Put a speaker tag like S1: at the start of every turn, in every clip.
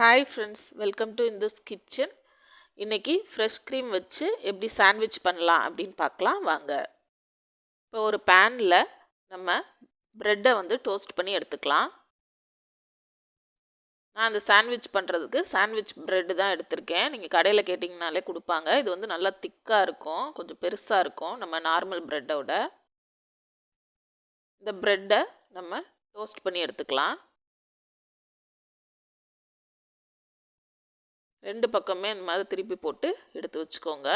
S1: Hi friends welcome to Indu's Kitchen இன்றைக்கி fresh cream வச்சு எப்படி சாண்ட்விச் பண்ணலாம் அப்படின்னு பார்க்கலாம். வாங்க. இப்போ ஒரு பேனில் நம்ம ப்ரெட்டை வந்து டோஸ்ட் பண்ணி எடுத்துக்கலாம். நான் அந்த சாண்ட்விச் பண்ணுறதுக்கு சாண்ட்விச் ப்ரெட்டு தான் எடுத்திருக்கேன். நீங்கள் கடையில் கேட்டிங்கனாலே கொடுப்பாங்க. இது வந்து நல்லா திக்காக இருக்கும். கொஞ்சம் பெருசாக இருக்கும். நம்ம நார்மல் ப்ரெட்டோட இந்த ப்ரெட்டை நம்ம டோஸ்ட் பண்ணி எடுத்துக்கலாம். ரெண்டு பக்கமே இந்த மாதிரி திருப்பி போட்டு எடுத்து வச்சுக்கோங்க.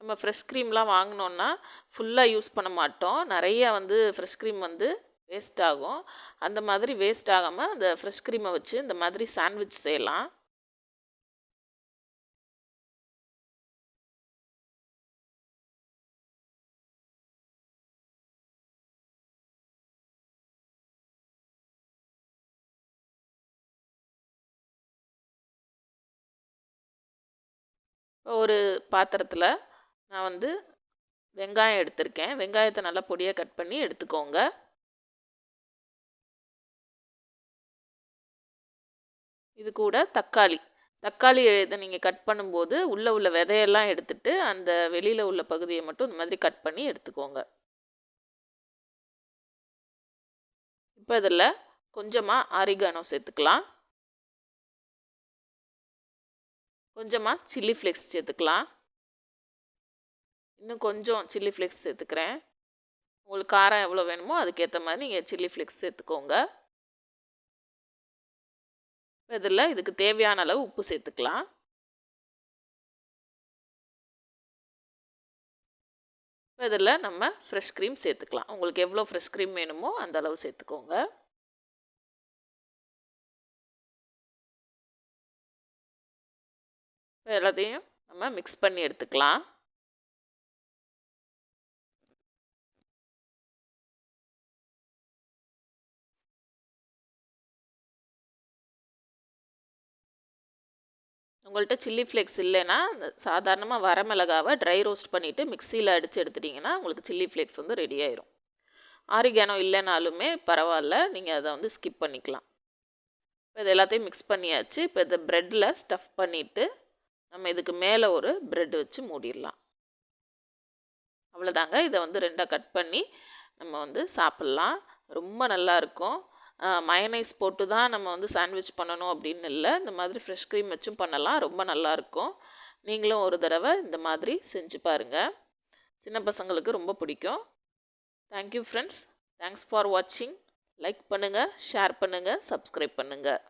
S1: நம்ம ஃப்ரெஷ் க்ரீம்லாம் வாங்கினோன்னா ஃபுல்லாக யூஸ் பண்ண மாட்டோம். நிறைய வந்து ஃப்ரெஷ் க்ரீம் வந்து வேஸ்ட் ஆகும். அந்த மாதிரி வேஸ்ட் ஆகாமல் அந்த ஃப்ரெஷ் க்ரீமை வச்சு இந்த மாதிரி சாண்ட்விச் செய்யலாம். இப்போ ஒரு பாத்திரத்தில் நான் வந்து வெங்காயம் எடுத்திருக்கேன். வெங்காயத்தை நல்லா பொடியாக கட் பண்ணி எடுத்துக்கோங்க. இது கூட தக்காளி. தக்காளி இதை நீங்கள் கட் பண்ணும்போது உள்ளே உள்ள விதையெல்லாம் எடுத்துட்டு அந்த வெளியில் உள்ள பகுதியை மட்டும் இந்த மாதிரி கட் பண்ணி எடுத்துக்கோங்க. இப்போ இதில் கொஞ்சமாக ஆரிகானோ சேர்த்துக்கலாம். கொஞ்சமாக சில்லி ஃப்ளேக்ஸ் சேர்த்துக்கலாம். இன்னும் கொஞ்சம் சில்லி ஃப்ளேக்ஸ் சேர்த்துக்கிறேன். உங்களுக்கு காரம் எவ்வளோ வேணுமோ அதுக்கேற்ற மாதிரி நீங்கள் சில்லி ஃப்ளேக்ஸ் சேர்த்துக்கோங்க. இதில் இதுக்கு தேவையான அளவு உப்பு சேர்த்துக்கலாம். இதில் நம்ம ஃப்ரெஷ் க்ரீம் சேர்த்துக்கலாம். உங்களுக்கு எவ்வளோ ஃப்ரெஷ் க்ரீம் வேணுமோ அந்த அளவு சேர்த்துக்கோங்க. எல்லாத்தையும் நம்ம மிக்ஸ் பண்ணி எடுத்துக்கலாம். உங்கள்கிட்ட சில்லி ஃப்ளேக்ஸ் இல்லைன்னா சாதாரணமாக வரமிளகாவை ட்ரை ரோஸ்ட் பண்ணிவிட்டு மிக்சியில் அடித்து எடுத்துட்டிங்கன்னா உங்களுக்கு சில்லி ஃப்ளேக்ஸ் வந்து ரெடி ஆயிரும். ஆரிகானோ இல்லைனாலுமே பரவாயில்ல நீங்கள் அதை வந்து ஸ்கிப் பண்ணிக்கலாம். இப்போ இது எல்லாத்தையும் மிக்ஸ் பண்ணியாச்சு. இப்போ இதை ப்ரெட்டில் ஸ்டஃப் பண்ணிவிட்டு நம்ம இதுக்கு மேலே ஒரு ப்ரெட் வச்சு மூடிடலாம். அவ்வளோதாங்க இதை வந்து ரெண்டாக கட் பண்ணி நம்ம வந்து சாப்பிட்லாம். ரொம்ப நல்லாயிருக்கும் மயனைஸ் போட்டு தான் நம்ம வந்து சாண்ட்விச் பண்ணணும் அப்படின்னு இல்லை. இந்த மாதிரி ஃப்ரெஷ் க்ரீம் வச்சும் பண்ணலாம். ரொம்ப நல்லாயிருக்கும் நீங்களும் ஒரு தடவை இந்த மாதிரி செஞ்சு பாருங்கள் சின்ன பசங்களுக்கு ரொம்ப பிடிக்கும். Thank you friends thanks for வாட்சிங் லைக் பண்ணுங்கள் ஷேர் பண்ணுங்கள் சப்ஸ்கிரைப் பண்ணுங்கள்